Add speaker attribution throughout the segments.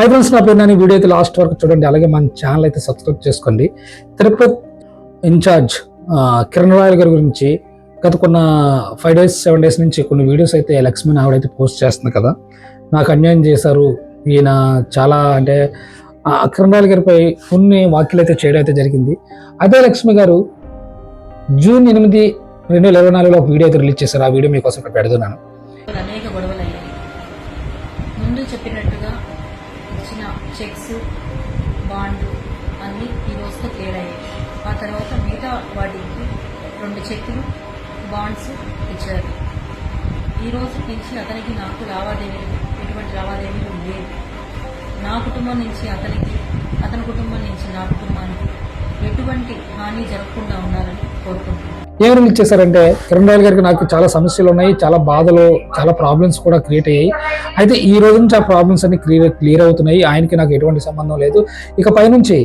Speaker 1: I friends నా పేరు నేను. వీడియో అయితే లాస్ట్ వరకు చూడండి. అలాగే మన ఛానల్ అయితే సబ్స్క్రైబ్ చేసుకోండి. తిరుపతి ఇన్ఛార్జ్ కిరణ్ రాయల్ గారి గురించి గత కొన్ని ఫైవ్ డేస్ సెవెన్ డేస్ నుంచి కొన్ని వీడియోస్ అయితే లక్ష్మణ్ ఆవిడైతే పోస్ట్ చేస్తుంది కదా. నాకు అన్యాయం చేశారు. ఈయన చాలా అంటే కిరణ్ రాయల్ గారిపై కొన్ని వ్యాఖ్యలు అయితే చేయడం అయితే జరిగింది. అదే లక్ష్మి గారు జూన్ ఎనిమిది రెండు వేల ఇరవై నాలుగులో ఒక వీడియో అయితే రిలీజ్ చేశారు. ఆ వీడియో మీకోసం ఇక్కడ పెడుతున్నాను.
Speaker 2: అనేక గొడవలు అయ్యాయి. ముందు చెప్పినట్టుగా ఇచ్చిన చెక్స్ బాండ్లు అన్నీ ఈ రోజుతో క్లియర్ అయ్యాయి ఆ తర్వాత మిగతా వాటికి రెండు చెక్కులు బాండ్స్ ఇచ్చారు. ఈ రోజు నుంచి అతనికి నాకు లావాదేవీలు ఎటువంటి లావాదేవీలు లేవు. నా కుటుంబం నుంచి అతనికి అతని కుటుంబం నుంచి నా కుటుంబానికి ఎటువంటి హాని జరగకుండా ఉండాలని కోరుకుంటున్నాను.
Speaker 1: ఏం రిలీజ్ చేశారంటే కిరణ్ రాయల్ గారికి నాకు చాలా సమస్యలు ఉన్నాయి చాలా బాధలు చాలా ప్రాబ్లమ్స్ కూడా క్రియేట్ అయ్యాయి. అయితే ఈ రోజు నుంచి ఆ ప్రాబ్లమ్స్ అన్ని క్లియర్ క్లియర్ అవుతున్నాయి. ఆయనకి నాకు ఎటువంటి సంబంధం లేదు. ఇక పైనుంచి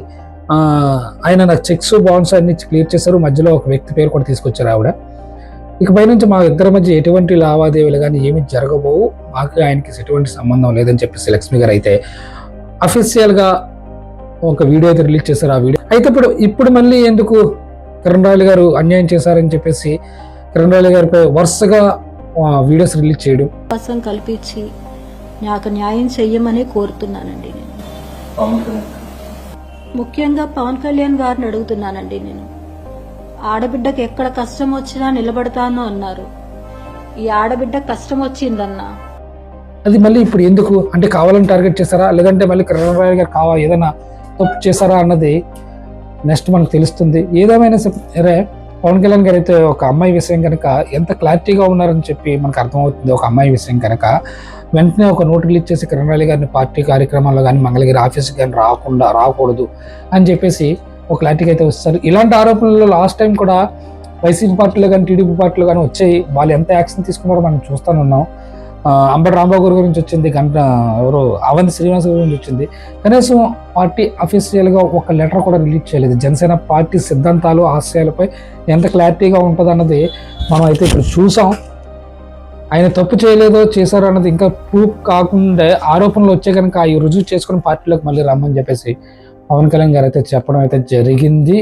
Speaker 1: ఆయన నాకు చెక్స్ బాండ్స్ అన్ని క్లియర్ చేశారు. మధ్యలో ఒక వ్యక్తి పేరు కూడా తీసుకొచ్చారు ఆవిడ. ఇక పైనుంచి మా ఇద్దరి మధ్య ఎటువంటి లావాదేవీలు కానీ ఏమి జరగబోవు. మాకు ఆయనకి ఎటువంటి సంబంధం లేదని చెప్పేసి లక్ష్మి గారు అయితే అఫీషియల్గా ఒక వీడియో అయితే రిలీజ్ చేశారు ఆ వీడియో అయితే ఇప్పుడు ఇప్పుడు మళ్ళీ ఎందుకు కిరణ్ రాయల్ గారు అన్యాయం చేశారని చెప్పేసి కిరణ్ రాయల్ గారిపై వరుసగా వీడియోస్ రిలీజ్ చేయడం.
Speaker 3: అవకాశం కల్పించి నాకు న్యాయం చెయ్యమని కోరుతున్నానండి నేను. ముఖ్యంగా పవన్ కళ్యాణ్ గారిని అడుగుతున్నానండి నేను. ఆడబిడ్డకి ఎక్కడ కష్టం వచ్చినా నిలబడతాను అన్నారు. ఈ ఆడబిడ్డ కష్టం వచ్చిందన్నా.
Speaker 1: అది మళ్ళీ ఇప్పుడు ఎందుకు? అంటే కావాలని టార్గెట్ చేశారా? లేదంటే మళ్ళీ కిరణ్ రాయల్ గారు కావా? ఏదైనా తప్పు చేశారా అన్నది నెక్స్ట్ మనకు తెలుస్తుంది. ఏదేమైనా సరే పవన్ కళ్యాణ్ గారు అయితే ఒక అమ్మాయి విషయం కనుక ఎంత క్లారిటీగా ఉన్నారని చెప్పి మనకు అర్థమవుతుంది. ఒక అమ్మాయి విషయం కనుక వెంటనే ఒక నోట్ రిలీజ్ చేసి కిరణ్ గారిని పార్టీ కార్యక్రమాల్లో కానీ మంగళగిరి ఆఫీస్కి కానీ రాకుండా రాకూడదు అని చెప్పేసి ఒక క్లారిటీకి అయితే వస్తారు. ఇలాంటి ఆరోపణలు లాస్ట్ టైం కూడా వైసీపీ పార్టీలో కానీ టీడీపీ పార్టీలో కానీ వచ్చాయి. వాళ్ళు ఎంత యాక్షన్ తీసుకున్నారో మనం చూస్తూనే ఉన్నాం. అంబటి రాంబాబు గారి గురించి వచ్చింది గంట ఎవరు అవంతి శ్రీనివాస్ గారి గురించి వచ్చింది. కనీసం పార్టీ అఫీషియల్గా ఒక లెటర్ కూడా రిలీజ్ చేయలేదు. జనసేన పార్టీ సిద్ధాంతాలు ఆశయాలపై ఎంత క్లారిటీగా ఉంటుంది అన్నది మనం అయితే ఇప్పుడు చూసాం. ఆయన తప్పు చేయలేదో చేశారో అన్నది ఇంకా ప్రూఫ్ కాకుండా ఆరోపణలు వచ్చే కనుక అవి రుజువు చేసుకుని పార్టీలోకి మళ్ళీ రమ్మని చెప్పేసి పవన్ కళ్యాణ్ గారు అయితే చెప్పడం అయితే జరిగింది.